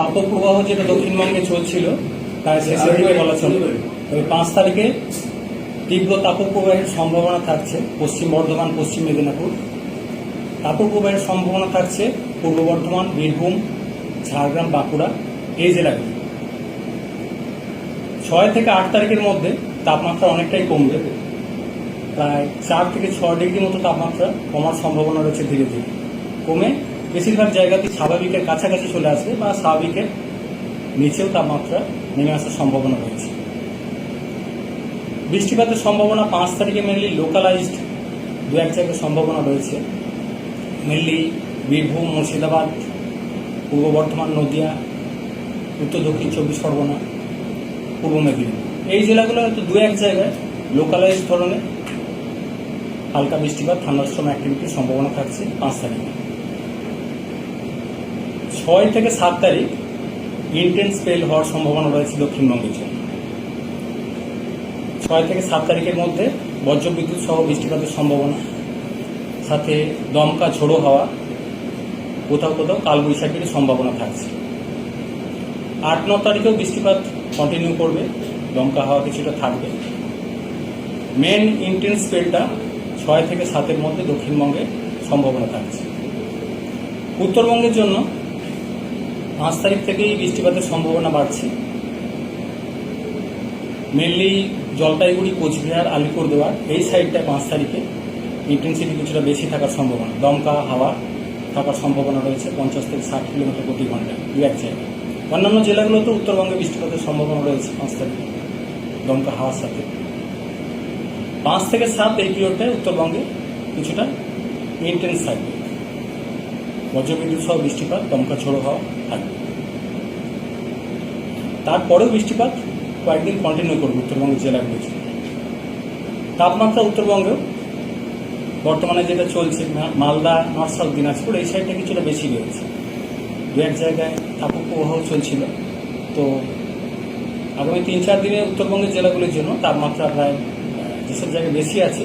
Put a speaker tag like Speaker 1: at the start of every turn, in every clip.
Speaker 1: তাপপ্রবাহ যেটা দক্ষিণবঙ্গে চলছিল। তার শেষের দিকে বলা চলে। তবে পাঁচ তারিখে তীব্র তাপপ্রবাহের সম্ভাবনা থাকছে পশ্চিম বর্ধমান পশ্চিম মেদিনীপুর। তাপপ্রবাহের সম্ভাবনা থাকছে পূর্ব বর্ধমান বীরভূম ঝাড়গ্রাম বাঁকুড়া এই জেলাগুলি। ছয় থেকে আট তারিখের মধ্যে তাপমাত্রা অনেকটাই কমবে। প্রায় চার থেকে ছয় ডিগ্রি মতো তাপমাত্রা কমার সম্ভাবনা রয়েছে ধীরে ধীরে। কমে বেশিরভাগ জায়গাতে স্বাভাবিকের কাছাকাছি চলে আসবে বা স্বাভাবিকের নিচেও তাপমাত্রা নেমে আসার সম্ভাবনা রয়েছে। বৃষ্টিপাতের সম্ভাবনা পাঁচ তারিখে মেনলি লোকালাইজড দু এক জায়গায় সম্ভাবনা রয়েছে। মেনলি বীরভূম, মুর্শিদাবাদ, পূর্ব বর্ধমান, নদিয়া, উত্তর দক্ষিণ চব্বিশ পরগনা, পূর্ব মেদিনীপুর। এই জেলাগুলো হয়তো দু এক জায়গায় লোকালাইজ ধরনের হালকা বৃষ্টিপাত থান্ডারস্টর্ম অ্যাক্টিভিটির সম্ভাবনা থাকছে পাঁচ তারিখে। ছয় থেকে সাত তারিখ ইন্টেন্স স্পেল হওয়ার সম্ভাবনা রয়েছে দক্ষিণবঙ্গের জন্য। ছয় থেকে সাত তারিখের মধ্যে বজ্রবিদ্যুৎ সহ বৃষ্টিপাতের সম্ভাবনা, সাথে দমকা ঝোড়ো হাওয়া, কোথাও কোথাও কালবৈশাখীর সম্ভাবনা থাকছে। আট ন তারিখেও বৃষ্টিপাত কন্টিনিউ করবে, দমকা হাওয়া কিছুটা থাকবে। মেন ইন্টেন্স স্পেলটা ছয় থেকে সাতের মধ্যে দক্ষিণবঙ্গে সম্ভাবনা থাকছে। উত্তরবঙ্গের জন্য পাঁচ তারিখ থেকেই বৃষ্টিপাতের সম্ভাবনা বাড়ছে। মেনলি জলপাইগুড়ি, কোচবিহার আলিপুরদুয়ার এই সাইডটা পাঁচ তারিখে ইন্টেন্সিটি কিছুটা বেশি থাকার সম্ভাবনা। দমকা, হাওয়া থাকার সম্ভাবনা রয়েছে পঞ্চাশ থেকে ষাট কিলোমিটার প্রতি ঘণ্টা, দু এক জায়গায়। অন্যান্য জেলাগুলোতে উত্তরবঙ্গে বৃষ্টিপাতের সম্ভাবনা রয়েছে পাঁচ তারিখে, দমকা, হাওয়ার সাথে। পাঁচ থেকে সাত এই পিরিয়ডটায় উত্তরবঙ্গে কিছুটা ইন্টেন্স থাকবে। বজ্রবিদ্যুৎ সহ বৃষ্টিপাত দমকা ঝোড়ো হওয়া থাকবে তারপরেও বৃষ্টিপাত কয়েকদিন কন্টিনিউ করবে উত্তরবঙ্গের জেলাগুলিতে তাপমাত্রা উত্তরবঙ্গেও বর্তমানে যেটা চলছে মালদা, নর্থ সাউথ, দিনাজপুর, এই সাইডটা কিছুটা বেশি রয়েছে দু এক জায়গায় তাপপ্রবাহ চলছিল। তো আগামী তিন চার দিনে উত্তরবঙ্গের জেলাগুলির জন্য তাপমাত্রা প্রায় যেসব জায়গায় বেশি আছে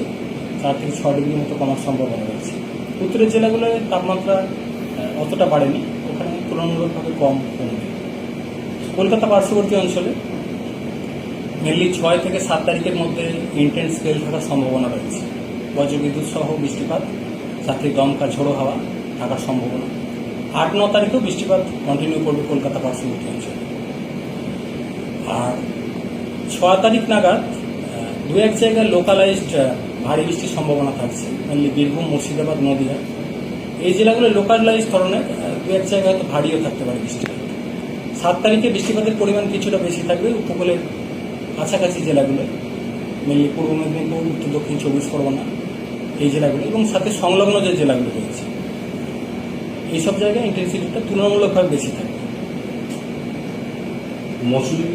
Speaker 1: চার থেকে ছ ডিগ্রির মতো কমার সম্ভাবনা রয়েছে। উত্তরের জেলাগুলোয় তাপমাত্রা অতটা বাড়েনি। ওখানে তুলনামূলকভাবে কম কমবে কলকাতা পার্শ্ববর্তী অঞ্চলে মেনলি ছয় থেকে সাত তারিখের মধ্যে ইন্টেন্স স্কেল থাকার সম্ভাবনা রয়েছে। বজ্রবিদ্যুৎ সহ বৃষ্টিপাত সাথে দমকা ঝোড়ো হাওয়া থাকার সম্ভাবনা। আট ন তারিখেও বৃষ্টিপাত কন্টিনিউ করবে কলকাতা পার্শ্ববর্তী অঞ্চলে। আর ছয় তারিখ নাগাদ দু এক জায়গায় লোকালাইজড ভারী বৃষ্টির সম্ভাবনা থাকছে। মেনলি বীরভূম, মুর্শিদাবাদ, নদীয়া। এই জেলাগুলো লোকালাইজ ধরনের দু এক জায়গায় হয়তো ভারীও থাকতে পারে বৃষ্টিপাত সাত তারিখে বৃষ্টিপাতের পরিমাণ কিছুটা বেশি থাকবে উপকূলের কাছাকাছি জেলাগুলো মেনলি পূর্ব মেদিনীপুর, উত্তর দক্ষিণ চব্বিশ পরগনা, এই জেলাগুলো, এবং সাথে সংলগ্ন যে জেলাগুলো রয়েছে, এইসব জায়গায় ইন্টেন্সিটিটা তুলনামূলকভাবে বেশি থাকবে
Speaker 2: মৌসুমী?